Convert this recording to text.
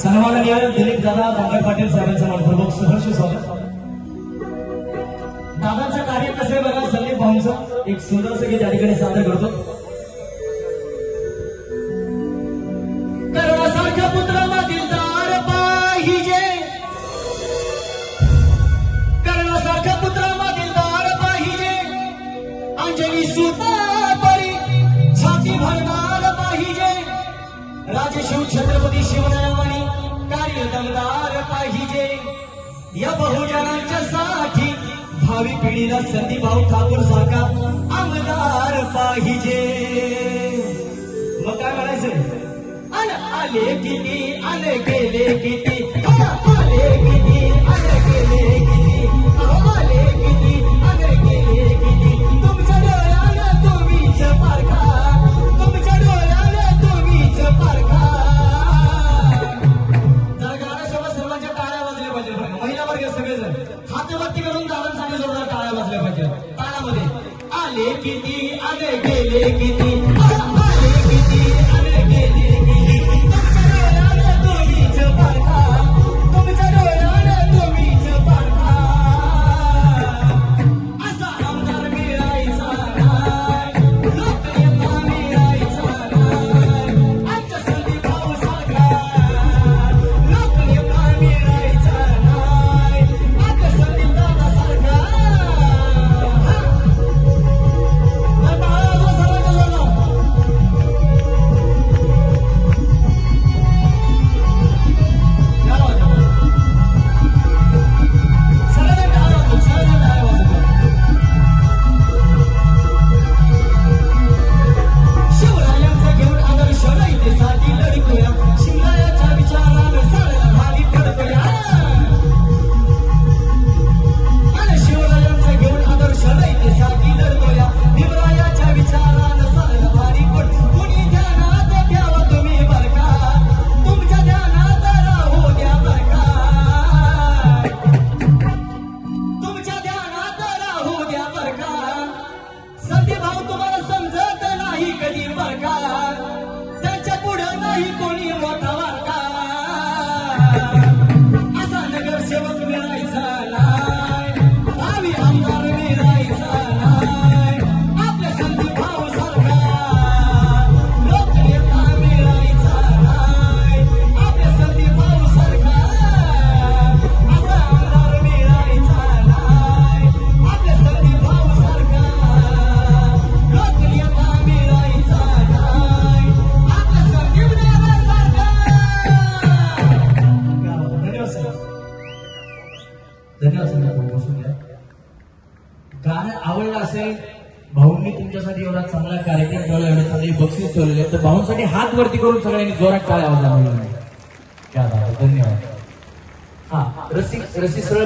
सन्माननीय दिलीप दादा पाटील साहेबांचं मनपूर्वक सहर्ष स्वागत कार्य कसं बघा संदीप भाऊंचं. एक ठिकाणी सादर करतो. दिलदार पाहिजे. दिलदार पाहिजे. या बहुजनांच्या साठी भावी पिढीला संदीभाऊ ठाकूर सारखा आमदार पाहिजे. मग काय म्हणायचं? आले किती आले गेले किती? किती अरे गेले किती? Thank you. धन्यवाद. संध्या भाऊ बसून घ्या गाणं आवडलं असेल भाऊंनी तुमच्यासाठी एवढा चांगला कार्यक्रम ठेवला एवढं चांगली बक्षीस ठेवलेली तर भाऊंसाठी हात वरती करून सगळ्यांनी जोरात काय आवाज लावलेला धन्यवाद. हा रसिक रसिक सरळ